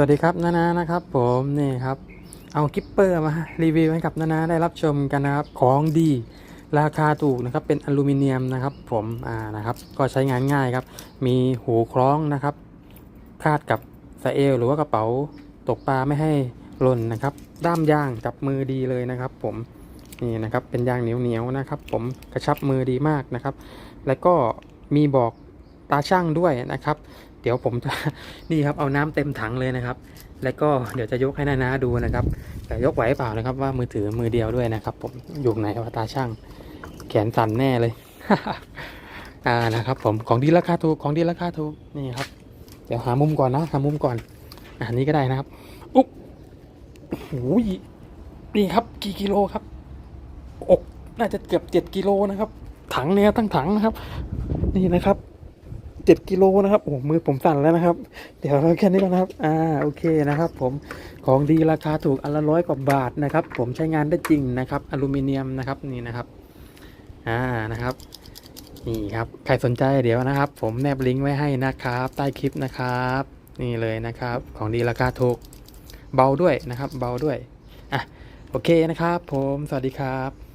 วัสดีครับนานานะครับผมนี่ครับเอากิปเปอร์มารีวิวให้กับนานาได้รับชมกันนะครับของดีราคาถูกนะครับเป็นอลูมิเนียมนะครับผมอ่านะครับก็ใช้งานง่ายครับ มีหูคล้องนะครับ คาดกับสะเอลหรือว่ากระเป๋าตกปลาไม่ให้หล่นนะครับ ด้ามยางจับมือดีเลยนะครับ ผมนี่นะครับเป็นยางเหนียวเหนียวๆนะครับ ผมกระชับมือดีมากนะครับ แล้วก็มีบอกตาช่างด้วยนะครับ เดี๋ยวผมจะนี่ครับเอาน้ำเต็มถังเลยนะครับ แล้วก็เดี๋ยวจะยกให้นานาดูนะครับ แต่ยกไหวเปล่านะครับ ว่ามือถือมือเดียวด้วยนะครับ ผมอยู่ไหนวะตาช่าง แขนสั่นแน่เลยอ่านะครับ ผมของดีราคาถูกของดีราคาถูกนี่ครับ เดี๋ยวหามุมก่อนนะหามุมก่อนอันนี้ก็ได้นะครับอุ๊บโอ้โหนี่ครับ กี่กิโลครับอกน่าจะเกือบเจ็ดกิโลนะครับ ถังเนี่ยตั้งถังนะครับ นี่นะครับ จ็ดกิโลนะครับโอ้มือผมสั่นแล้วนะครับ เดี๋ยวเราแค่นี้ก่อนนะครับอ่าโอเคนะครับ ผมของดีราคาถูกอันละร้อยกว่าบาทนะครับ ผมใช้งานได้จริงนะครับอลูมิเนียมนะครับนี่นะครับอ่านะครับนี่ครับใครสนใจเดี๋ยวนะครับ ผมแนบลิงก์ไว้ให้นะครับ ใต้คลิปนะครับ นี่เลยนะครับ ของดีราคาถูกเบาด้วยนะครับ เบาด้วยอะโอเคนะครับ ผมสวัสดีครับ